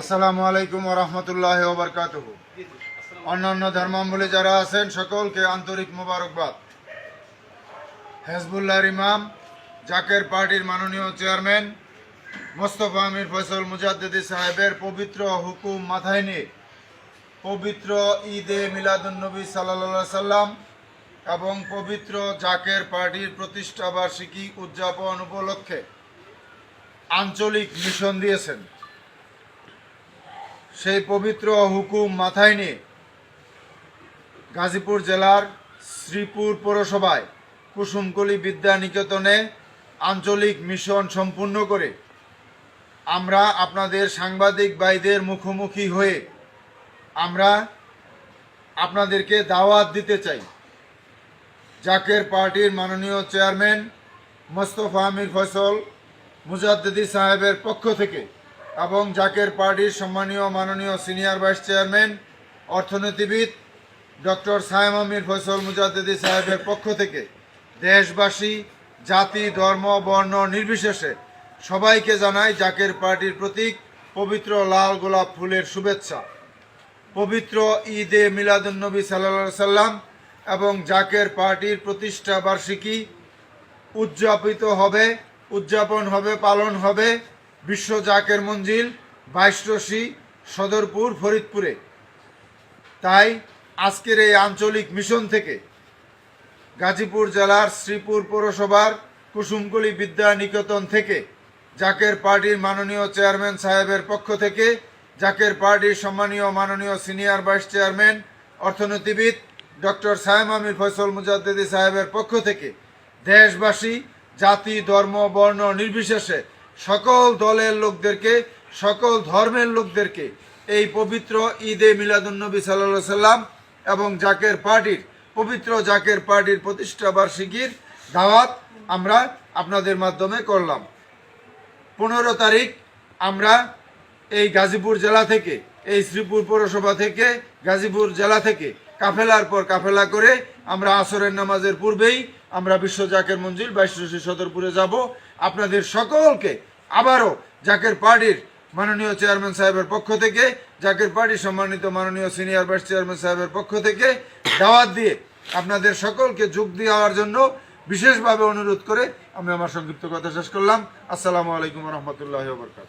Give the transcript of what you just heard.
আসসালামু আলাইকুম রহমতুল্লাহ ওবরকাত অন্যান্য ধর্মাবলী যারা আছেন, সকলকে আন্তরিক মোবারকবাদ। হেজবুল্লাহর ইমাম, জাকের পার্টির মাননীয় চেয়ারম্যান, মোস্তফা আমির ফয়সল মুজাদ্দিদি সাহেবের পবিত্র হুকুম মাথায় নিয়ে পবিত্র ঈদে মিলাদুন্নবী সাল্লা সাল্লাম এবং পবিত্র জাকের পার্টির প্রতিষ্ঠাবার্ষিকী উদযাপন উপলক্ষে আঞ্চলিক মিশন দিয়েছেন। সেই পবিত্র হুকুম মাথায় নিয়ে গাজীপুর জেলার শ্রীপুর পৌরসভায় কুসুমকলি বিদ্যা নিকেতনে আঞ্চলিক মিশন সম্পূর্ণ করে আমরা আপনাদের সাংবাদিক ভাইদের মুখোমুখি হয়ে আমরা আপনাদেরকে দাওয়াত দিতে চাই। জাকের পার্টির মাননীয় চেয়ারম্যান মোস্তফা আমির ফসল মুজাদ্দিদি সাহেবের পক্ষ থেকে। এবং জাকের পার্টির সম্মানীয়, মাননীয় সিনিয়র ভাইস চেয়ারম্যান, অর্থনীতিবিদ ডক্টর সায়েম আমির ফয়সল মুজাদ্দিদি সাহেবের পক্ষ থেকে দেশবাসী, জাতি, ধর্ম, বর্ণ নির্বিশেষে সবাইকে জানাই জাকের পার্টির প্রতীক পবিত্র লাল গোলাপ ফুলের শুভেচ্ছা। পবিত্র ঈদে মিলাদুন্নবী সাল্লা সাল্লাম এবং জাকের পার্টির প্রতিষ্ঠা বার্ষিকী উদযাপিত হবে, উদযাপন হবে, পালন হবে। বিশ্ব জাকের মঞ্জিল বাইশরশি সদরপুর ফরিদপুরে। তাই আজকের এই আঞ্চলিক মিশন থেকে গাজীপুর জেলার শ্রীপুর পৌরসভার কুসুমকলি বিদ্যা নিকেতন থেকে জাকের পার্টির মাননীয় চেয়ারম্যান সাহেবের পক্ষ থেকে জাকের পার্টির সম্মানীয় মাননীয় সিনিয়র ভাইস চেয়ারম্যান, অর্থনীতিবিদ ডক্টর সায়েম আমির ফয়সল মুজাদ্দিদি সাহেবের পক্ষ থেকে দেশবাসী জাতি, ধর্ম, বর্ণ নির্বিশেষে সকল দলের লোকদেরকে, সকল ধর্মের লোকদেরকে এই পবিত্র ঈদে মিলাদুন্নবী সাল্লা সাল্লাম এবং জাকের পার্টির, পবিত্র জাকের পার্টির প্রতিষ্ঠা বার্ষিকীর দাওয়াত আমরা আপনাদের মাধ্যমে করলাম। পনেরো তারিখ আমরা এই গাজীপুর জেলা থেকে, এই শ্রীপুর পৌরসভা থেকে, গাজীপুর জেলা থেকে কাফেলার পর কাফেলা করে আমরা আসরের নামাজের পূর্বেই আমরা বিশ্ব জাকের মঞ্জিল বাইশরশি সদরপুরে যাব। আপনাদের সকলকে আবারও জাকের পার্টির মাননীয় চেয়ারম্যান সাহেবের পক্ষ থেকে, জাকের পার্টির সম্মানিত মাননীয় সিনিয়র ভাইস চেয়ারম্যান সাহেবের পক্ষ থেকে দাওয়াত দিয়ে আপনাদের সকলকে যোগ দেওয়ার জন্য বিশেষভাবে অনুরোধ করে আমি আমার সংক্ষিপ্ত কথা শেষ করলাম। আসসালামু আলাইকুম রহমতুল্লাহ বরকাত